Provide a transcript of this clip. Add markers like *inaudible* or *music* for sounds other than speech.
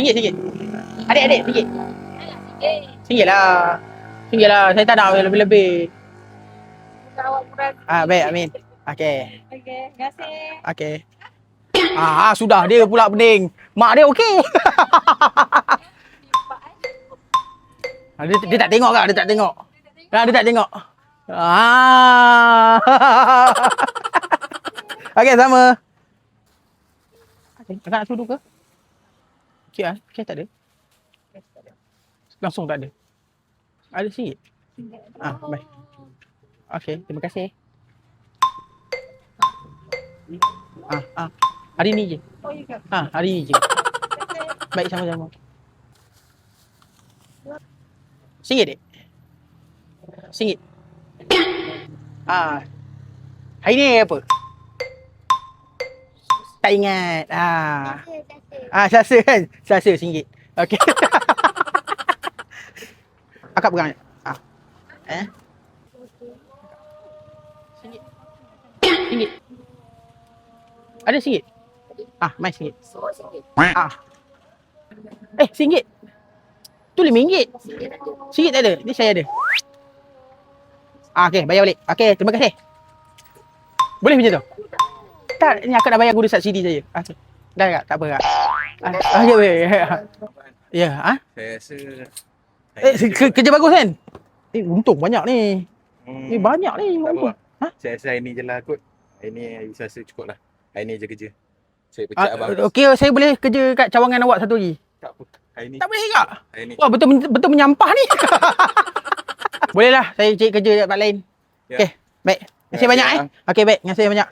Singgit, singgit. Adik, adik, singgit. Singgit lah. Singgit lah. Saya tak nak lebih-lebih. Ah, baik, Amin. Okey. Okey, terima kasih. Okey. Ah, sudah dia pula pening. Mak dia okey. *laughs* Ah, dia, dia tak tengok kak, dia tak tengok. Ah, dia tak tengok. Ah. *laughs* Okey, sama. Okey, nak sudu ke? Okey ah, okey tak ada. Langsung tak ada. Ada sikit. Ah, baik. Okey, terima kasih. Ah, ah. Hari ni je. Oh, Ah, hari ni je. Baik sama-sama. Singgit dek. Singgit. Ah. Hari ni apa? Tak ingat. Ah. Ah, selasa kan? Selasa singgit. Okey. *laughs* Akak pegang. Ah. Eh? Singgit. Singgit. Ada singgit? Ah, mai singgit. Ah. Eh, singgit. Tu lima ringgit. Singgit tak ada. Ni saya ada. Ah, okey, bayar balik. Okey, terima kasih. Boleh macam tu? Tak, ni akak dah bayar guru subsidi saya. Ah, tu. dah kak, tak apa kak. Ah, okey, boleh. Ya, ah? Saya rasa Eh, ke, kerja bagus kan? Eh, untung banyak ni. hmm, Eh, banyak ni. tak apa. Untung. Ha? Saya rasa hari ni je lah kot. Hari ni saya rasa cukup lah. Hari ni je kerja. Saya pecat Ah, abang. okey, saya boleh kerja kat cawangan awak satu lagi. Tak apa. Hari ni. Tak boleh kak? Hari ni. Wah, betul betul menyampah ni. *laughs* Boleh lah, saya cari kerja di tempat lain. Ya. Okey, baik. Terima kasih Ya, banyak ya. eh. Okey, baik. Terima kasih banyak.